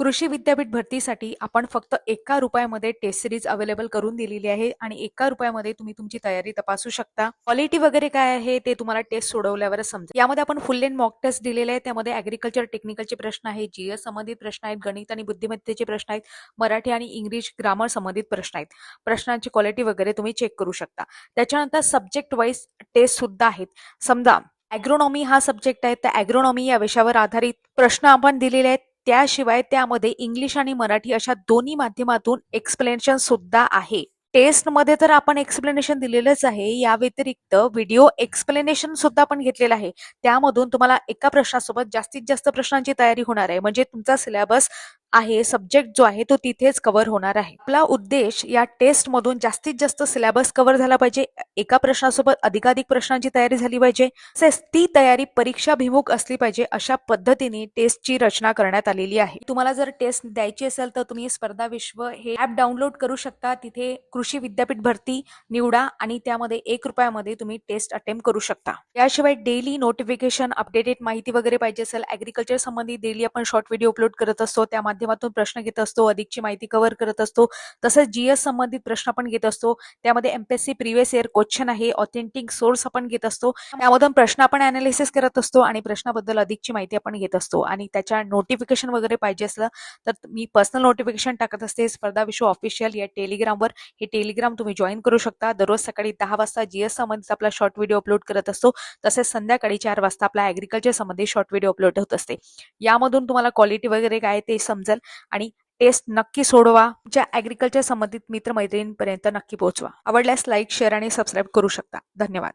कृषी विद्यापीठ भरतीसाठी आपण फक्त एका रुपयामध्ये टेस्ट सिरीज अवेलेबल करून दिलेली आहे आणि एका रुपयामध्ये तुम्ही तुमची तयारी तपासू शकता. क्वालिटी वगैरे काय आहे ते तुम्हाला टेस्ट सोडवल्यावरच समजेल. यामध्ये आपण फुल लेन मॉक टेस्ट दिलेले आहे त्यामध्ये अग्रिकल्चर टेक्निकलचे प्रश्न आहेत जीएस संबंधित प्रश्न आहेत गणित आणि बुद्धिमत्तेचे प्रश्न आहेत मराठी आणि इंग्लिश ग्रामर संबंधित प्रश्न आहेत. प्रश्नांची क्वालिटी वगैरे तुम्ही चेक करू शकता. त्याच्यानंतर सब्जेक्ट वाईज टेस्ट सुद्धा आहेत. समजा ॲग्रोनॉमी हा सब्जेक्ट आहे. तर ॲग्रोनॉमी या विषयावर आधारित प्रश्न आपण दिलेले आहेत. त्याशिवाय त्यामध्ये इंग्लिश आणि मराठी अशा दोन्ही माध्यमातून एक्सप्लेनेशन सुद्धा आहे. टेस्टमध्ये तर आपण एक्सप्लेनेशन दिलेलंच आहे. या व्यतिरिक्त व्हिडिओ एक्सप्लेनेशन सुद्धा आपण घेतलेलं आहे. त्यामधून तुम्हाला एका प्रश्नासोबत जास्तीत जास्त प्रश्नांची तयारी होणार आहे. म्हणजे तुमचा सिलेबस आहे सब्जेक्ट जो आहे तो तिथेच कव्हर होणार आहे. आपला उद्देश या टेस्टमधून जास्तीत जास्त सिलेबस कव्हर झाला पाहिजे. एका प्रश्नासोबत अधिकाधिक प्रश्नांची तयारी झाली पाहिजे. तसेच ती तयारी परीक्षाभिमुख असली पाहिजे अशा पद्धतीने टेस्टची रचना करण्यात आलेली आहे. तुम्हाला जर टेस्ट द्यायची असेल तर तुम्ही स्पर्धा विश्व हे ऍप डाउनलोड करू शकता. तिथे कृषी विद्यापीठ भरती निवडा आणि त्यामध्ये एक रुपयामध्ये तुम्ही टेस्ट अटेम्प्ट करू शकता. याशिवाय डेली नोटिफिकेशन अपडेटेड माहिती वगैरे पाहिजे असेल ऍग्रीकल्चर संबंधी डेली आपण शॉर्ट व्हिडिओ अपलोड करत असतो. त्यामध्ये माध्यमातून प्रश्न घेत असतो अधिकची माहिती कव्हर करत असतो. तसंच जीएस संबंधित प्रश्न आपण घेत असतो. त्यामध्ये एमपीएससी प्रिव्हियस इयर क्वेश्चन आहे ऑथेंटिक सोर्स आपण घेत असतो. त्यामधून प्रश्न आपण अनालिसिस करत असतो आणि प्रश्नाबद्दल अधिकची माहिती आपण घेत असतो. आणि त्याच्या नोटिफिकेशन वगैरे पाहिजे असलं तर मी पर्सनल नोटिफिकेशन टाकत असते. स्पर्धा विश्व ऑफिशियल या टेलिग्रामवर हे टेलिग्राम तुम्ही जॉईन करू शकता. दररोज सकाळी दहा वाजता जीएस संबंधित आपला शॉर्ट व्हिडिओ अपलोड करत असतो. तसेच संध्याकाळी चार वाजता आपला ऍग्रिकल्चर संबंधित शॉर्ट व्हिडिओ अपलोड होत असते. यामधून तुम्हाला क्वालिटी वगैरे काय ते समजेल आणि टेस्ट नक्की सोडवा. ज्या ऍग्रिकल्चर संबंधित मित्रमैत्रिणींपर्यंत नक्की पोहोचवा. आवडल्यास लाईक शेअर आणि सबस्क्राईब करू शकता. धन्यवाद.